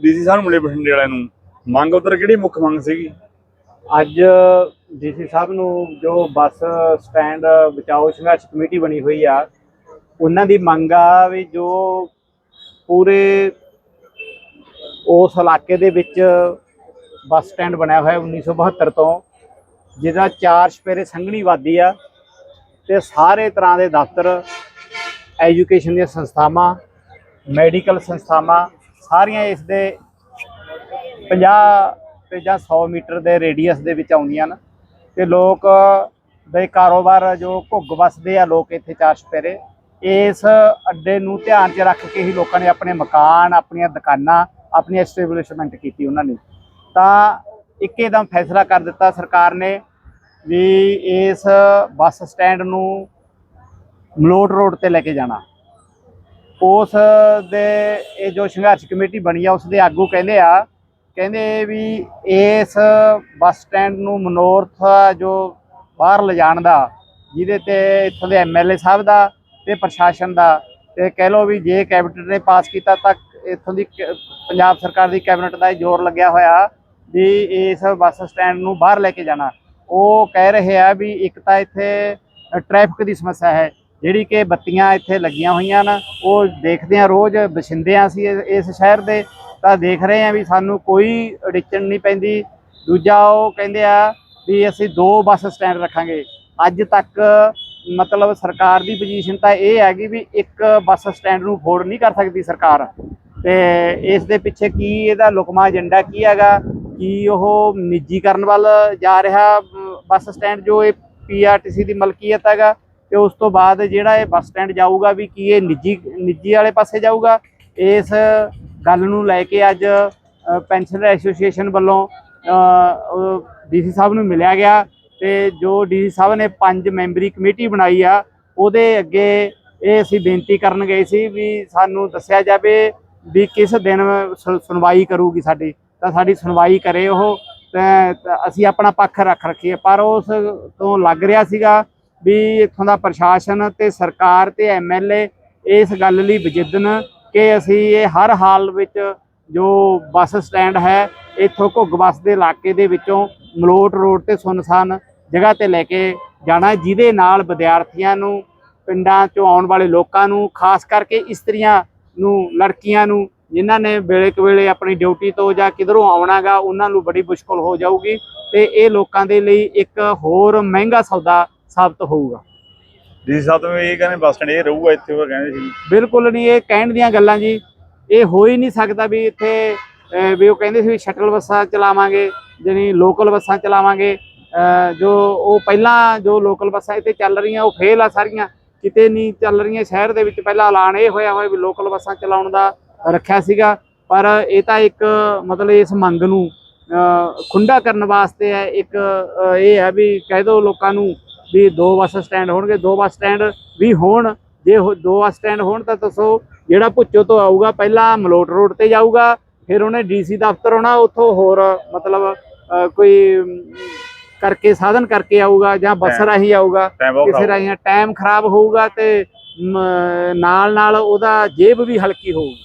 DC ਸਾਹਿਬ ਨੂੰ ਮਿਲੇ ਬਠਿੰਡੇ ਵਾਲਿਆਂ ਨੂੰ। ਮੰਗ ਉਧਰ ਕਿਹੜੀ ਮੁੱਖ ਮੰਗ ਸੀਗੀ? ਅੱਜ ਡੀਸੀ ਸਾਹਿਬ ਨੂੰ ਜੋ ਬੱਸ ਸਟੈਂਡ ਬਚਾਓ ਸੰਘਰਸ਼ ਕਮੇਟੀ ਬਣੀ ਹੋਈ ਆ, ਉਹਨਾਂ ਦੀ ਮੰਗ ਆ ਵੀ ਜੋ ਪੂਰੇ ਉਸ ਇਲਾਕੇ ਦੇ ਵਿੱਚ ਬੱਸ ਸਟੈਂਡ ਬਣਿਆ ਹੋਇਆ 1972 ਤੋਂ, ਜਿਹਦਾ ਚਾਰ ਸਪੇਰੇ ਸੰਘਣੀ ਵਾਦੀ ਆ ਤੇ ਸਾਰੇ ਤਰ੍ਹਾਂ ਦੇ ਦਫ਼ਤਰ, ਐਜੂਕੇਸ਼ਨ ਦੀਆਂ ਸੰਸਥਾਵਾਂ, ਮੈਡੀਕਲ ਸੰਸਥਾਵਾਂ ਸਾਰੀਆਂ ਇਸ ਦੇ 50 ਤੇ ਜਾਂ 100 ਮੀਟਰ ਦੇ ਰੇਡੀਅਸ ਦੇ ਵਿੱਚ ਆਉਂਦੀਆਂ ਨੇ। ਤੇ ਲੋਕ ਦੇ ਕਾਰੋਬਾਰ ਜੋ ਘੁੱਗ ਵਸਦੇ ਆ ਲੋਕ ਇੱਥੇ ਚਾਰ ਸਪੇਰੇ ਇਸ ਅੱਡੇ ਨੂੰ ਧਿਆਨ 'ਚ ਰੱਖ ਕੇ ਹੀ ਲੋਕਾਂ ਨੇ ਆਪਣੇ ਮਕਾਨ, ਆਪਣੀਆਂ ਦੁਕਾਨਾਂ, ਆਪਣੀ ਐਸਟੈਬਲਿਸ਼ਮੈਂਟ ਕੀਤੀ ਉਹਨਾਂ ਨੇ। ਤਾਂ ਇੱਕੇਦਮ ਫੈਸਲਾ ਕਰ ਦਿੱਤਾ ਸਰਕਾਰ ਨੇ ਵੀ ਇਸ ਬੱਸ ਸਟੈਂਡ ਨੂੰ ਮਲੋਟ ਰੋਡ ਤੇ ਲੈ ਕੇ ਜਾਣਾ। ਉਸ ਦੇ, ਇਹ ਜੋ ਸੰਘਰਸ਼ ਕਮੇਟੀ ਬਣੀ ਆ, ਉਸ ਦੇ ਆਗੂ ਕਹਿੰਦੇ ਆ, ਕਹਿੰਦੇ ਵੀ ਇਸ ਬੱਸ ਸਟੈਂਡ ਨੂੰ ਮਨੋਰਥ ਜੋ ਬਾਹਰ ਲਿਜਾਣ ਦਾ, ਜਿਹਦੇ ਤੇ ਇੱਥੋਂ ਦੇ ਐਮਐਲਏ ਸਾਹਿਬ ਦਾ ਤੇ ਪ੍ਰਸ਼ਾਸਨ ਦਾ, ਤੇ ਕਹਿ ਲਓ ਵੀ ਜੇ ਕੈਬਨਿਟ ਨੇ ਪਾਸ ਕੀਤਾ ਤਾਂ ਇੱਥੋਂ ਦੀ ਕ- ਪੰਜਾਬ ਸਰਕਾਰ ਦੀ ਕੈਬਨਿਟ ਦਾ ਇਹ ਜ਼ੋਰ ਲੱਗਿਆ ਹੋਇਆ ਵੀ ਇਸ ਬੱਸ ਸਟੈਂਡ ਨੂੰ ਬਾਹਰ ਲੈ ਕੇ ਜਾਣਾ। ਉਹ ਕਹਿ ਰਹੇ ਆ ਵੀ ਇੱਕ ਤਾਂ ਇੱਥੇ ਟ੍ਰੈਫਿਕ ਦੀ ਸਮੱਸਿਆ ਹੈ ਜਿਹੜੀ ਕਿ ਬੱਤੀਆਂ ਇੱਥੇ ਲੱਗੀਆਂ ਹੋਈਆਂ ਨੇ ਉਹ ਦੇਖਦੇ ਆ ਰੋਜ਼, ਵਸਿੰਦੇ ਆ ਅਸੀਂ ਇਸ- ਸ਼ਹਿਰ ਦੇ, ਤਾਂ ਦੇਖ ਰਹੇ ਆ ਵੀ ਸਾਨੂੰ ਕੋਈ ਅੜਿੱਚਣ ਨਹੀਂ ਪੈਂਦੀ। ਦੂਜਾ ਉਹ ਕਹਿੰਦੇ ਆ ਵੀ ਅਸੀਂ ਦੋ ਬੱਸ ਸਟੈਂਡ ਰੱਖਾਂਗੇ। ਅੱਜ ਤੱਕ ਮਤਲਬ ਸਰਕਾਰ ਦੀ ਪੋਜੀਸ਼ਨ ਤਾਂ ਇਹ ਹੈਗੀ ਵੀ ਇੱਕ ਬੱਸ ਸਟੈਂਡ ਨੂੰ ਅਫੋਰਡ ਨਹੀਂ ਕਰ ਸਕਦੀ ਸਰਕਾਰ। ਤੇ ਇਸ ਦੇ ਪਿੱਛੇ ਕੀ ਇਹਦਾ ਲੁਕਮਾ ਏਜੰਡਾ ਕੀ ਹੈਗਾ? ਕੀ ਉਹ ਨਿੱਜੀਕਰਨ ਵੱਲ ਜਾ ਰਿਹਾ ਬੱਸ ਸਟੈਂਡ ਜੋ ਇਹ ਪੀਆਰਟੀਸੀ ਦੀ ਮਲਕੀਅਤ ਹੈਗਾ? ਤੇ ਉਸ ਤੋਂ ਬਾਅਦ ਜਿਹੜਾ ਇਹ ਬੱਸ ਸਟੈਂਡ ਜਾਊਗਾ ਵੀ ਕੀ ਇਹ ਨਿੱਜੀ ਨਿੱਜੀ ਵਾਲੇ ਪਾਸੇ ਜਾਊਗਾ? ਇਸ ਗੱਲ ਨੂੰ ਲੈ ਕੇ ਅੱਜ ਪੈਨਸ਼ਨਰ ਐਸੋਸੀਏਸ਼ਨ ਵੱਲੋਂ ਡੀਸੀ ਸਾਹਿਬ ਨੂੰ ਮਿਲਿਆ ਗਿਆ ਤੇ ਜੋ ਡੀਸੀ ਸਾਹਿਬ ਨੇ ਪੰਜ ਮੈਂਬਰੀ ਕਮੇਟੀ ਬਣਾਈ ਆ, ਉਹਦੇ ਅੱਗੇ ਇਹ ਅਸੀਂ ਬੇਨਤੀ ਕਰਨ ਗਏ ਸੀ ਵੀ ਸਾਨੂੰ ਦੱਸਿਆ ਜਾਵੇ ਵੀ ਕਿਸ ਦਿਨ ਸੁ- ਸੁਣਵਾਈ ਕਰੂਗੀ ਸਾਡੀ। ਤਾਂ ਸਾਡੀ ਸੁਣਵਾਈ ਕਰੇ ਉਹ ਅਸੀਂ ਆਪਣਾ ਪੱਖ ਰੱਖ ਰੱਖੀਏ। ਪਰ ਉਸ ਤੋਂ ਲੱਗ ਰਿਹਾ ਸੀਗਾ ਵੀ ਇੱਥੋਂ ਦਾ ਪ੍ਰਸ਼ਾਸਨ ਤੇ ਸਰਕਾਰ ਤੇ ਐਮਐਲਏ ਇਸ ਗੱਲ ਲਈ ਵਜਿੱਦਨ ਕਿ ਅਸੀਂ ਇਹ ਹਰ ਹਾਲ ਵਿੱਚ ਜੋ ਬੱਸ ਸਟੈਂਡ ਹੈ, ਇੱਥੋਂ ਘੁੱਗ ਬੱਸ ਦੇ ਇਲਾਕੇ ਦੇ ਵਿੱਚੋਂ ਮਲੋਟ ਰੋਡ ਤੇ ਸੁਨਸਾਨ ਜਗ੍ਹਾ ਤੇ ਲੈ ਕੇ ਜਾਣਾ ਜਿਹਦੇ ਨਾਲ ਵਿਦਿਆਰਥੀਆਂ ਨੂੰ, ਪਿੰਡਾਂ ਚੋਂ ਆਉਣ ਵਾਲੇ ਲੋਕਾਂ ਨੂੰ, ਖਾਸ ਕਰਕੇ ਇਸਤਰੀਆਂ ਨੂੰ, ਲੜਕੀਆਂ ਨੂੰ, ਜਿਨ੍ਹਾਂ ਨੇ ਵੇਲੇ ਕਵੇਲੇ ਆਪਣੀ ਡਿਊਟੀ ਤੋਂ ਜਾਂ ਕਿਧਰੋਂ ਆਉਣਾਗਾ ਉਹਨਾਂ ਨੂੰ ਬੜੀ ਮੁਸ਼ਕਲ ਹੋ ਜਾਊਗੀ ਤੇ ਇਹ ਲੋਕਾਂ ਦੇ ਲਈ ਇੱਕ ਹੋਰ ਮਹਿੰਗਾ ਸੌਦਾ ਸਾਬਤ ਹੋਊਗਾ। ਡੀਸੀ ਸਾਹਿਬ ਤੋਂ ਇਹ ਕਹਿੰਦੇ ਬੱਸ ਸਟੈਂਡ ਇਹ ਰਹੂਗਾ ਇੱਥੇ ਉਹ ਕਹਿੰਦੇ ਸੀ। ਬਿਲਕੁਲ ਨਹੀਂ ਇਹ ਕਹਿਣ ਦੀਆਂ ਗੱਲਾਂ ਜੀ ਇਹ ਹੋ ਹੀ ਨਹੀਂ ਸਕਦਾ ਵੀ ਇੱਥੇ ਵੀ ਉਹ ਕਹਿੰਦੇ ਸੀ ਵੀ ਸ਼ਟਲ ਬੱਸਾਂ ਚਲਾਵਾਂਗੇ ਜਾਣੀ ਲੋਕਲ ਬੱਸਾਂ ਚਲਾਵਾਂਗੇ ਜੋ ਉਹ ਪਹਿਲਾਂ ਜੋ ਲੋਕਲ ਬੱਸਾਂ ਇੱਥੇ ਚੱਲ ਰਹੀਆਂ ਉਹ ਫੇਲ ਆ ਸਾਰੀਆਂ। ਕਿਤੇ ਨਹੀਂ ਚੱਲ ਰਹੀਆਂ ਸ਼ਹਿਰ ਦੇ ਵਿੱਚ ਪਹਿਲਾਂ ਐਲਾਨ ਇਹ ਹੋਇਆ ਹੋਇਆ ਵੀ ਲੋਕਲ ਬੱਸਾਂ ਚਲਾਉਣ ਦਾ ਰੱਖਿਆ ਸੀਗਾ ਪਰ ਇਹ ਤਾਂ ਇੱਕ ਮਤਲਬ ਇਸ ਮੰਗ ਨੂੰ ਖੁੰਡਾ ਕਰਨ ਵਾਸਤੇ ਹੈ ਇੱਕ ਇਹ ਹੈ ਵੀ ਕਹਿ ਦਿਓ ਲੋਕਾਂ ਨੂੰ ਵੀ ਦੋ ਬੱਸ ਸਟੈਂਡ ਹੋਣਗੇ ਦੋ ਬੱਸ ਸਟੈਂਡ ਵੀ ਹੋਣ। ਜੇ ਦੋ ਬੱਸ ਸਟੈਂਡ ਹੋਣ ਤਾਂ ਦੱਸੋ ਜਿਹੜਾ ਭੁੱਚੋ ਤੋਂ ਆਊਗਾ ਪਹਿਲਾਂ ਮਲੋਟ ਰੋਡ ਤੇ ਜਾਊਗਾ ਫਿਰ ਉਹਨੇ ਡੀਸੀ ਦਫ਼ਤਰ ਆਉਣਾ ਉੱਥੋਂ ਹੋਰ ਮਤਲਬ ਕੋਈ ਕਰਕੇ ਸਾਧਨ ਕਰਕੇ ਆਊਗਾ ਜਾਂ ਬੱਸ ਰਾਹੀਂ ਆਊਗਾ। ਕਿਸੇ ਰਾਹੀਂ ਟਾਈਮ ਖਰਾਬ ਹੋਊਗਾ ਤੇ ਨਾਲ ਨਾਲ ਉਹਦਾ ਜੇਬ ਵੀ ਹਲਕੀ ਹੋਊਗੀ।